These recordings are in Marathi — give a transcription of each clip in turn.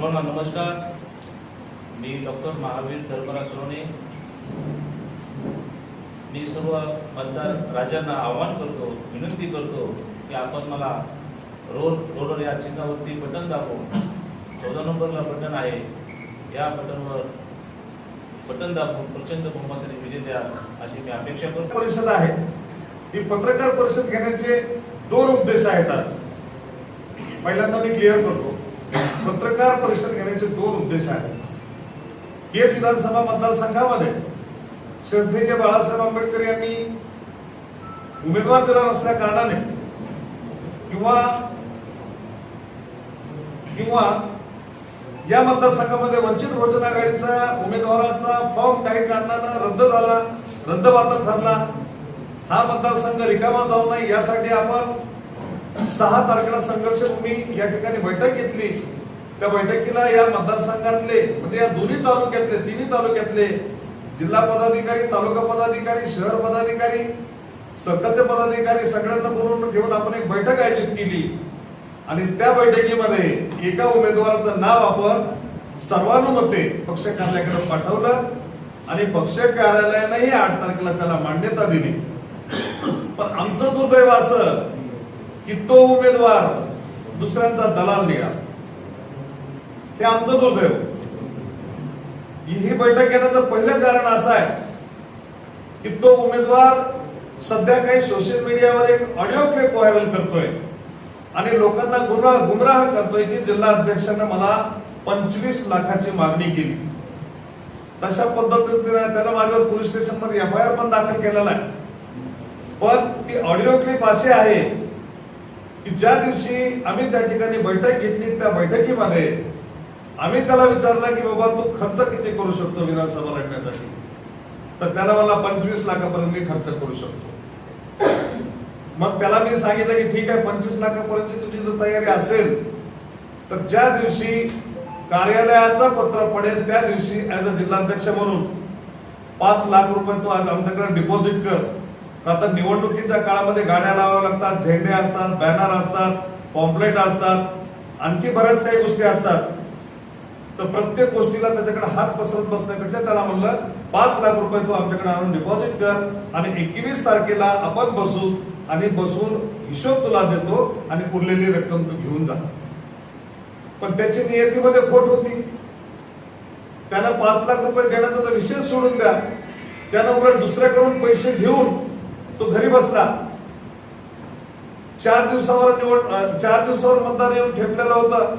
सर्वांना नमस्कार. मी डॉक्टर महावीर धर्मराज सोने मी सर्व मतदार राजांना आवाहन करतो विनंती करतो की आपण मला रोल रोलर या चिन्हावरती बटन दाबून चौदा नंबरला बटन आहे. या बटनवर बटन दाबून प्रचंड बहुमताने विजय द्या अशी मी अपेक्षा करतो. परिषद आहे. ही पत्रकार परिषद घेण्याचे दोन उद्देश आहेत आज. पहिल्यांदा मी क्लिअर करतो. पत्रकार परिषद घेण्याचे दोन उद्देश आहेत. केज विधानसभा मतदारसंघामध्ये श्रद्धेचे बाळासाहेब आंबेडकर यांनी उमेदवार दिला नसल्या कारणाने किंवा किंवा या मतदारसंघामध्ये वंचित बहुजन आघाडीचा उमेदवाराचा फॉर्म काही कारणानं रद्द झाला रद्दबातल ठरला हा मतदारसंघ रिकामा जाऊ नये यासाठी आपण सहा तारखेला संघर्ष भूमी या ठिकाणी बैठक घेतली. त्या बैठकीला या मतदारसंघातले म्हणजे या दोन्ही तालुक्यातले तिन्ही तालुक्यातले जिल्हा पदाधिकारी तालुका पदाधिकारी शहर पदाधिकारी सरकारचे पदाधिकारी सगळ्यांना बोलून घेऊन आपण एक बैठक आयोजित केली. आणि त्या बैठकीमध्ये एका उमेदवाराचं नाव आपण सर्वानुमते पक्ष कार्यालयाकडे पाठवलं आणि पक्ष कार्यालयानंही आठ तारखेला त्याला मान्यता दिली. पण आमचं दुर्दैव असं की तो उमेदवार दुसऱ्यांचा दलाल निघाला. हे आमचं दुर्दैव. ही बैठक घेण्याचं पहिलं कारण असं आहे की तो उमेदवार सध्या काही सोशल मीडियावर एक ऑडिओ क्लिप व्हायरल करतोय आणि लोकांना गुमराह गुमराह करतोय की जिल्हा अध्यक्षांना मला पंचवीस लाखाची मागणी केली. तशा पद्धतीने त्याला माझ्यावर पोलीस स्टेशनमध्ये एफ आय आर पण दाखल केलेला आहे. पण ती ऑडिओ क्लिप अशी आहे की ज्या दिवशी आम्ही त्या ठिकाणी बैठक घेतली त्या बैठकीमध्ये आम्ही त्याला विचारलं की बाबा तू खर्च किती करू शकतो विधानसभा लढण्यासाठी? तर त्याला मला पंचवीस लाखापर्यंत मी खर्च करू शकतो. मग त्याला मी सांगितलं की ठीक आहे पंचवीस लाखापर्यंतची तुझी जर तयारी असेल तर ज्या दिवशी कार्यालयाचं पत्र पडेल त्या दिवशी ऍज अ जिल्हाध्यक्ष म्हणून पाच लाख रुपये तू आज आमच्याकडे डिपॉझिट कर. आता निवडणुकीच्या काळामध्ये गाड्या लावाव्या लागतात झेंडे असतात बॅनर असतात पॉम्पलेट असतात आणखी बऱ्याच काही गोष्टी असतात. तर प्रत्येक गोष्टीला त्याच्याकडे हात पसरत बसण्यापेक्षा त्याला म्हणलं पाच लाख रुपये तू आमच्याकडे आणून डिपॉझिट कर आणि एकवीस तारखेला आपण बसू आणि बसून हिशोब तुला देतो आणि उरलेली रक्कम तू घेऊन जा. पण त्याची नियतीमध्ये खोट होती. त्यानं पाच लाख रुपये देण्याचा तर विषय सोडून द्या त्यानं उलट दुसऱ्याकडून पैसे घेऊन तो घरी बसला. चार दिवसावर निवड चार दिवसावर मतदान येऊन ठेपलेलं होतं.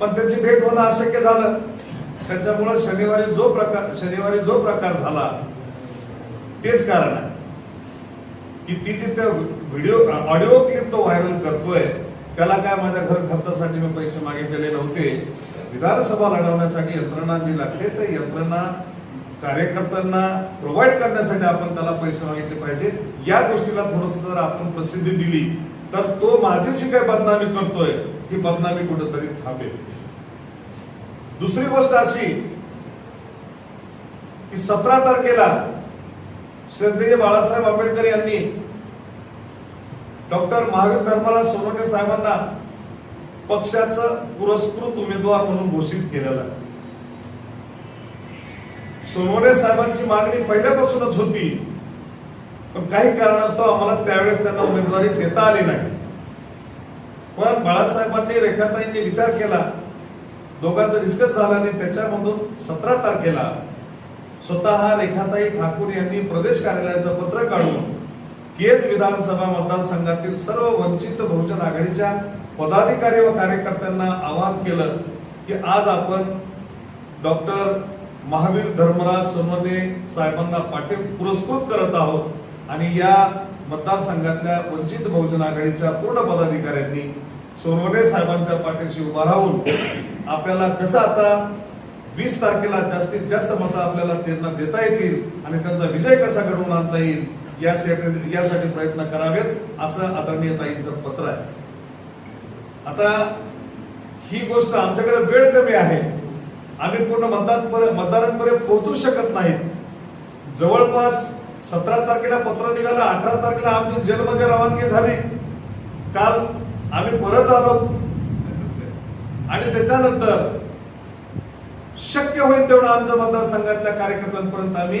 पण त्याची भेट होणं अशक्य झालं. त्याच्यामुळे शनिवारी जो प्रकार शनिवारी जो प्रकार झाला तेच कारण आहे. की ती जी त्या व्हिडिओ ऑडिओ क्लिप तो व्हायरल करतोय त्याला काय माझ्या घर खर्चासाठी मी पैसे मागितलेले नव्हते विधानसभा लढवण्यासाठी यंत्रणा जी लागते तर यंत्रणा कार्यकर्त्यांना प्रोव्हाइड करण्यासाठी आपण त्याला पैसे मागितले पाहिजे. या गोष्टीला थोडस जर आपण प्रसिद्धी दिली तर तो माझी जी काही बदनामी करतोय ही बदनामी कुठेतरी थांबेल दुसरी गोष्ट अशी की सतरा तारखेला श्रद्धेय बाळासाहेब आंबेडकर यांनी डॉक्टर महावीर धर्मराज सोनवणे साहेबांना पक्षाचं पुरस्कृत उमेदवार म्हणून घोषित केलेलं. आहे सोनवणे साहेबांची मागणी पहिल्यापासूनच होती. पण काही कारणास्तव आम्हाला त्यावेळेस त्यांना उमेदवारी देता आली नाही. पण बाळासाहेबांनी रेखाताईंनी विचार केला. दोघांचा डिस्कस झाला आणि त्याच्यामधून सतरा तारखेला स्वतः रेखाताई ठाकूर यांनी प्रदेश कार्यालयाचं पत्र काढून केज विधानसभा मतदारसंघातील सर्व वंचित बहुजन आघाडीच्या पदाधिकारी व कार्यकर्त्यांना आवाहन केलं की आज आपण डॉक्टर महावीर धर्मराज सोनवणे साहेबांना पाटील पुरस्कृत करत आहोत आणि या मतदारसंघातल्या वंचित बहुजन आघाडीच्या पूर्ण पदाधिकाऱ्यांनी सोनवणे साहेबांच्या पाठीशी उभा राहून आपल्याला कसं आता वीस तारखेला जास्तीत जास्त मतं आपल्याला त्यांना देता येतील आणि त्यांचा विजय कसा घडवून आणता येईल यासाठी यासाठी प्रयत्न करावेत असं आदरणीय ताईंचं पत्र आहे. आता ही गोष्ट आमच्याकडे वेळ कमी आहे. आम्ही पूर्ण मतदार मतदारांपर्यंत पोहोचू शकत नाहीत. जवळपास सतरा तारखेला पत्र निघालं अठरा तारखेला आमची जेलमध्ये रवानगी झाली. काल आम्ही परत आलो. आणि त्याच्यानंतर शक्य होईल तेवढं आमच्या मतदारसंघातल्या कार्यकर्त्यांपर्यंत आम्ही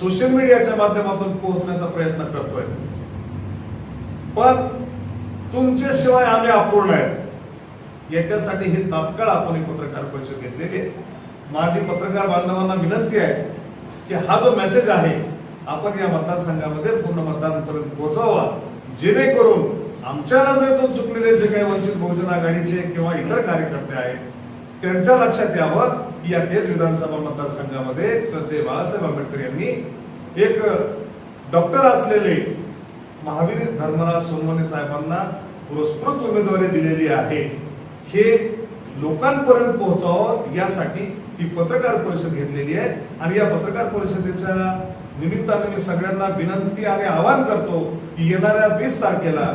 सोशल मीडियाच्या माध्यमातून पोहोचण्याचा प्रयत्न करतोय. पण तुमच्याशिवाय आम्ही अपूर्ण आहेत याच्यासाठी हे तात्काळ आपण ही पत्रकार परिषद घेतलेली आहे. माझी पत्रकार बांधवांना विनंती आहे की हा जो मेसेज आहे आपण या मतदारसंघामध्ये पूर्ण मतदारांपर्यंत पोहोचावा जेणेकरून आमच्या नजरेतून चुकलेले जे काही वंचित बहुजन आघाडीचे किंवा इतर कार्यकर्ते आहेत त्यांच्या लक्षात यावं की या तेच विधानसभा मतदारसंघामध्ये श्रद्धे बाळासाहेब आंबेडकर यांनी एक डॉक्टर असलेले महावीर धर्मराज सोनवणे साहेबांना पुरस्कृत उमेदवारी दिलेली आहे. हे लोकांपर्यंत पोहोचावं यासाठी ही पत्रकार परिषद घेतलेली आहे. आणि या पत्रकार परिषदेच्या निमित्ताने मी सगळ्यांना विनंती आणि आवाहन करतो की येणाऱ्या वीस तारखेला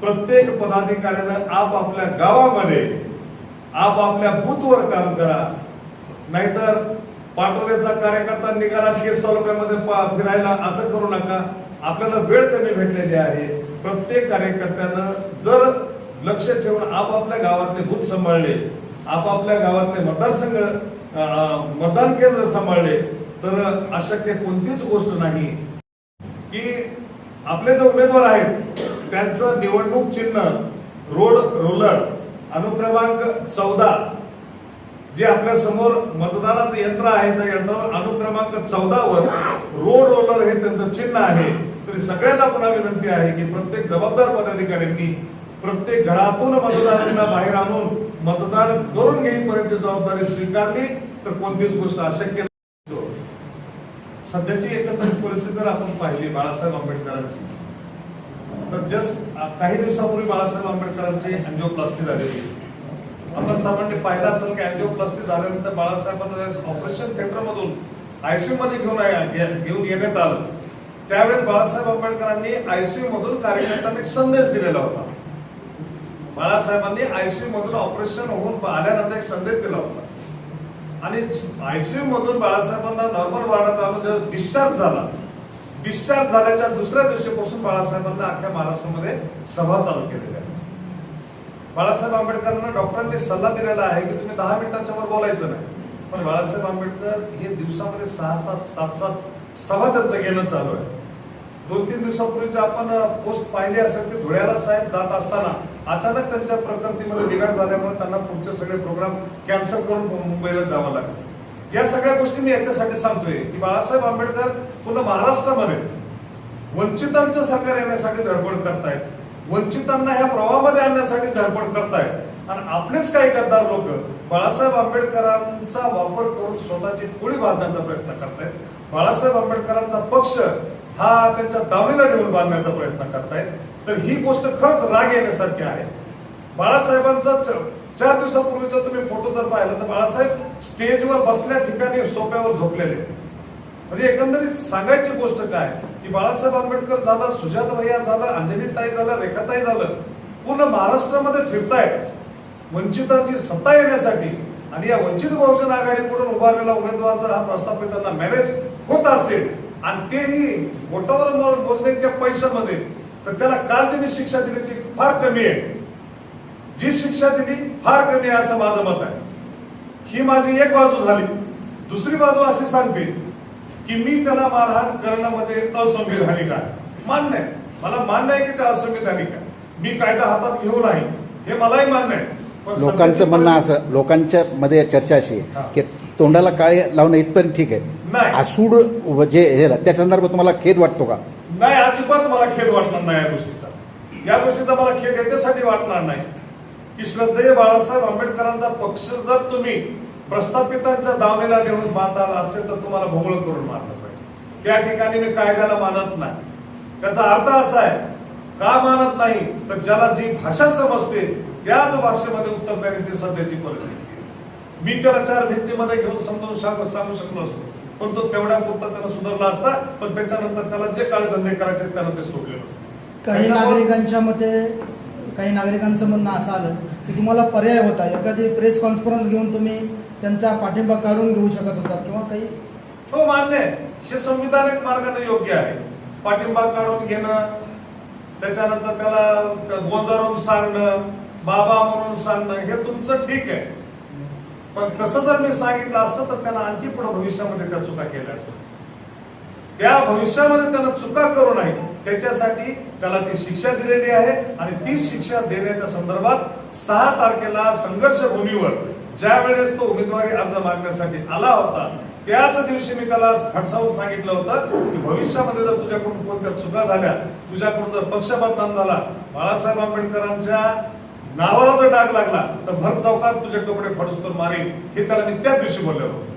प्रत्येक पदाधिकाऱ्यानं आपापल्या गावामध्ये आपापल्या बूथवर काम करा. नाहीतर पाटोलेचा कार्यकर्ता निघाला केस तालुक्यामध्ये फिरायला असं करू नका. आपल्याला वेळ कमी भेटलेली आहे. प्रत्येक कार्यकर्त्यानं जर लक्ष ठेवून आपापल्या गावातले बूथ सांभाळले आपापल्या गावातले मतदारसंघ मतदान केंद्र सांभाळले तर अशक्य कोणतीच गोष्ट नाही की आपले जे उमेदवार आहेत त्यांचं निवडणूक चिन्ह रोड रोलर अनुक्रमांक चौदा जे आपल्यासमोर मतदानाचं यंत्र आहे त्या यंत्रावर अनुक्रमांक चौदावर रोड रोलर हे त्यांचं चिन्ह आहे. तरी सगळ्यांना पुन्हा विनंती आहे की प्रत्येक जबाबदार पदाधिकाऱ्यांनी प्रत्येक घरातून मतदारांना बाहेर आणून मतदान करून घेईपर्यंत जबाबदारी स्वीकारली तर कोणतीच गोष्ट अशक्य नाही सध्याची एकंदरीत परिस्थिती जर आपण पाहिली बाळासाहेब आंबेडकरांची तर जस्ट काही दिवसापूर्वी बाळासाहेब आंबेडकरांची अँजिओप्लास्टी झालेली. आपण सामान्य पाहिलं असेल की अँजिओप्लास्टी झाल्यानंतर बाळासाहेबांना ऑपरेशन थिएटरमधून आयसीयू मध्ये घेऊन घेऊन येण्यात आलं. त्यावेळेस बाळासाहेब आंबेडकरांनी आयसीयू मधून कार्यकर्त्यांना एक संदेश दिलेला होता. बाळासाहेबांनी आयसीयू मधून ऑपरेशन होऊन आल्यानंतर एक संदेश दिला होता. आणि आयसीयू मधून बाळासाहेबांना नॉर्मल वार्डात आलं डिस्चार्ज झाला डिस्चार्ज झाल्याच्या दुसऱ्या दिवशीपासून बाळासाहेबांना अख्ख्या महाराष्ट्रामध्ये सभा चालू केलेल्या आहे बाळासाहेब आंबेडकरांना डॉक्टरांनी सल्ला दिलेला आहे की तुम्ही दहा मिनिटांच्या वर बोलायचं नाही. पण बाळासाहेब आंबेडकर हे दिवसामध्ये सहा सात सात सात सभा त्यांचं घेणं चालू आहे. दोन तीन दिवसापूर्वीचे आपण पोस्ट पाहिली असेल की धुळ्याला साहेब जात असताना अचानक त्यांच्या प्रकृतीमध्ये बिघाड झाल्यामुळे त्यांना पुढचे सगळे प्रोग्राम कॅन्सल करून मुंबईला जावं लागलं. या सगळ्या गोष्टी मी याच्यासाठी सांगतोय की बाळासाहेब आंबेडकर पुन्हा महाराष्ट्रामध्ये वंचितांचं सरकार येण्यासाठी धडपड करतायत. वंचितांना ह्या प्रवाहामध्ये आणण्यासाठी धडपड करतायत. आणि आपलेच काही गद्दार लोक बाळासाहेब आंबेडकरांचा वापर करून स्वतःची पोळी बांधण्याचा प्रयत्न करतायत. बाळासाहेब आंबेडकरांचा पक्ष हा त्यांच्या दावणीला नेऊन बांधण्याचा प्रयत्न करतायत. तर ही गोष्ट खरंच राग येण्यासारखी आहे. बाळासाहेबांचा च- चार दिवसापूर्वीचा तुम्ही फोटो जर पाहिला तर बाळासाहेब स्टेजवर बसल्या ठिकाणी सोप्यावर झोपलेले. आहेत. म्हणजे एकंदरीत सांगायची गोष्ट काय? की बाळासाहेब आंबेडकर झाला सुजात भैया झाला अंजलीताई झालं रेखाताई झालं. पूर्ण महाराष्ट्रामध्ये फिरतायत. वंचितांची सत्ता येण्यासाठी आणि या वंचित बहुजन आघाडीकडून उभारलेला उमेदवार जर हा प्रस्ताव त्यांना मॅनेज होत असेल आणि तेही बोटावर मोजण्याच्या पैशामध्ये तर त्याला काल ज्यांनी शिक्षा दिली ती फार कमी आहे. जी शिक्षा दिली फार कमी आहे असं माझं मत आहे. ही माझी एक बाजू झाली. दुसरी बाजू अशी सांगते की मी त्याला मारहाण करणं म्हणजे असंविधानिक आहे मान्य आहे. मला मान्य आहे की ते असंविधानिक आहे मी कायदा हातात घेऊ नाही. हे मलाही मान्य आहे. लोकांचं म्हणणं असं लोकांच्या मध्ये चर्चा अशी. आहे की तोंडाला काळे लावणं इथपर्यंत ठीक आहे. नाही. आसूड जे हे त्या संदर्भात तुम्हाला खेद वाटतो का? नाही अजिबात मला खेद वाटणार नाही या गोष्टीचा. या गोष्टीचा मला खेद याच्यासाठी वाटणार नाही. की श्रद्धेय बाळासाहेब आंबेडकरांचा पक्ष जर तुम्ही प्रस्थापितांच्या दावेला नेऊन बांधला असेल तर तुम्हाला भोंगळ करून मारलं पाहिजे. त्या ठिकाणी मी कायद्याला मानत नाही. त्याचा अर्थ असा आहे का मानत नाही? तर ज्याला जी भाषा समजते त्याच भाषेमध्ये उत्तर देण्याची सध्याची परिस्थिती मी त्याला चार भिंतीमध्ये घेऊन समजावून सांगू शकलो असतो. पण तो तेवढ्या पुरता त्याला सुधारला असता पण त्याच्यानंतर त्याला जे काळे धंदे करायचे त्यानं ते सोडले नसते. काही नागरिकांच्या मते काही नागरिकांचं म्हणणं असं आलं की तुम्हाला पर्याय होता. एखादी प्रेस कॉन्फरन्स घेऊन तुम्ही त्यांचा पाठिंबा काढून घेऊ शकत होता किंवा काही? हो मान्य आहे. हे संविधानिक मार्गाने योग्य आहे. पाठिंबा काढून घेणं त्याच्यानंतर त्याला गोंजारून सांगणं बाबा म्हणून सांगणं हे तुमचं ठीक आहे. पण तसं जर मी सांगितलं असतं तर त्यांना आणखी पुढे भविष्यामध्ये त्या चुका केल्या असतात त्या भविष्यामध्ये त्यांना चुका करू नये. त्याच्यासाठी त्याला ती शिक्षा दिलेली आहे आणि ती शिक्षा देण्याच्या संदर्भात सहा तारखेला संघर्ष भूमीवर ज्या वेळेस तो उमेदवारी अर्ज मागण्यासाठी आला होता त्याच दिवशी मी त्याला खडसावून सांगितलं होतं की भविष्यामध्ये जर तुझ्याकडून कोणत्या चुका झाल्या तुझ्याकडून जर पक्षपात झाला बाळासाहेब आंबेडकरांच्या नावाला जर डाग लागला तर भर चौकात तुझे कपडे फाडूस तर मारेल हे त्याला मी त्याच दिवशी बोललेलो होतो